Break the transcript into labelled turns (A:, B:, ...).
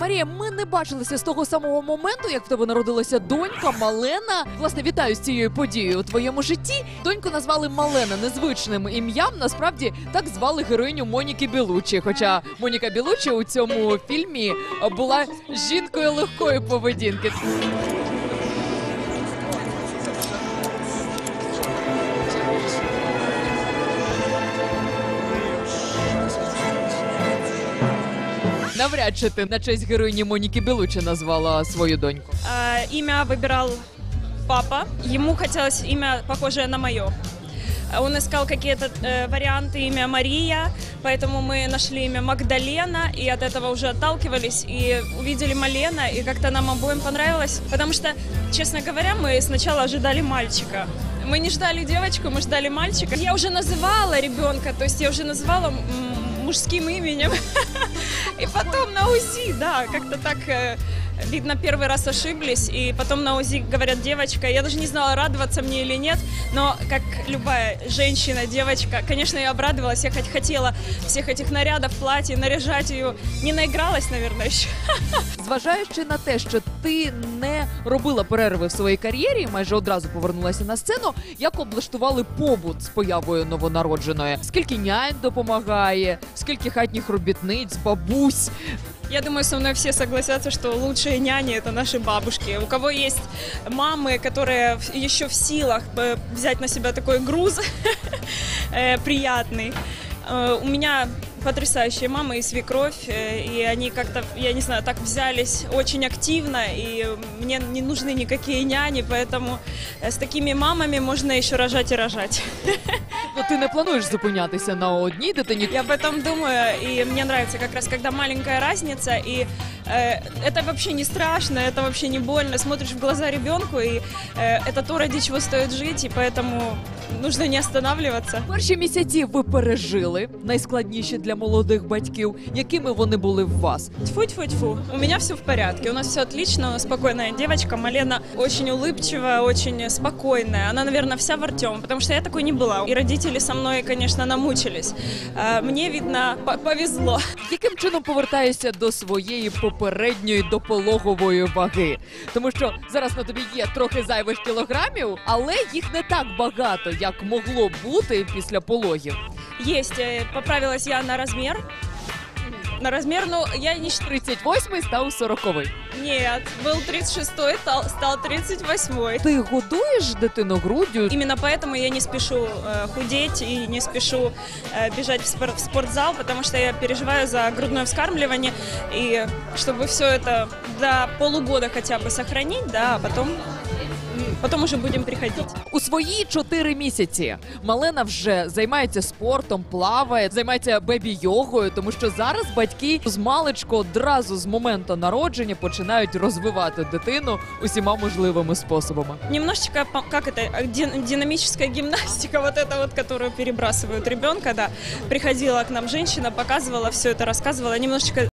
A: Марія, ми не бачилися з того самого моменту, як в тебе народилася донька Малена. Власне, вітаю з цією подією у твоєму житті. Доньку назвали Малена незвичним ім'ям. Насправді так звали героїню Моніки Білучі. Хоча Моніка Білучі у цьому фільмі була жінкою легкої поведінки. Навряд чи ти на честь героїні Моніки Білучі назвала свою доньку.
B: А, Имя выбирал папа. Ему хотелось имя, похожее на мое. Он искал какие-то э, варианты имя Мария, поэтому мы нашли имя Магдалена, и от этого уже отталкивались, и увидели Малена, и как-то нам обоим понравилось, потому что, честно говоря, мы сначала ожидали мальчика. Мы не ждали девочку, мы ждали мальчика. Я уже называла ребенка, то есть я уже называла м, мужским именем. И потом на УЗИ, да, как-то так, э, видно, первый раз ошиблись, и потом на УЗИ говорят девочка. Я даже не знала, радоваться мне или нет, но как любая женщина, девочка, конечно, я обрадовалась, я хоть хотела всех этих нарядов, платье, наряжать ее. Не наигралась, наверное, еще.
A: Зважаючи на те, що ти не робила перерви в своїй кар'єрі, майже одразу повернулася на сцену. Як облаштували побут з появою новонародженої? Скільки нянь допомагає, скільки хатніх робітниць, бабусь?
B: Я думаю, со мной все согласятся, что лучшие няни это наши бабушки. У кого есть мамы, которые в- еще в силах э, взять на себя такой груз э, приятный. Э, У меня потрясающие мамы и свекровь, э, и они как-то, я не знаю, так взялись очень активно, и мне не нужны никакие няни, поэтому э, с такими мамами можно еще рожать и рожать.
A: Ну ти не плануєш зупинятися на одній дитині.
B: Я об этом думаю, и мне нравится как раз, когда маленькая разница, и э, это вообще не страшно, это вообще не больно. Смотришь в глаза ребенку, и э, это то, ради чего стоит жить, и поэтому нужно не останавливаться.
A: Перші місяці ви пережили найскладніші для молодих батьків, якими вони були в вас.
B: Тьфу-тьфу-тьфу. У меня все в порядке, у нас все отлично, спокойная девочка. Малена очень улыбчивая, очень спокойная. Она, наверное, вся в Артем, потому что я такой не была. И родители со мной, конечно, намучились. А, Мне, видно, по- повезло.
A: Яким чином повертаєшся до своєї попередньої допологової ваги? Тому що зараз на тобі є трохи зайвих кілограмів, але їх не так багато, як могло бути після пологів.
B: Есть, э, поправилась я на размер. На размер, ну, я не считаю.
A: 38-й став 40-й.
B: Нет, был 36-й, стал, стал 38-й.
A: Ти годуєш дитину груддю?
B: Именно поэтому я не спешу э, худеть и не спешу э, бежать в, спор- в спортзал, потому что я переживаю за грудное вскармливание. И чтобы все это до полугода хотя бы сохранить, да, а потом, м, потом уже будем приходить.
A: У свої 4 місяці Малена вже займається спортом, плаває, займається бебі-йогою, тому що зараз батьки з маличку одразу з моменту народження починають розвивати дитину усіма можливими способами.
B: Немножечко, по- как это, э, дин- динамическая гимнастика, вот эта вот, которую перебрасывают ребенка, да. Приходила к нам женщина, показывала все это, рассказывала. Немножечко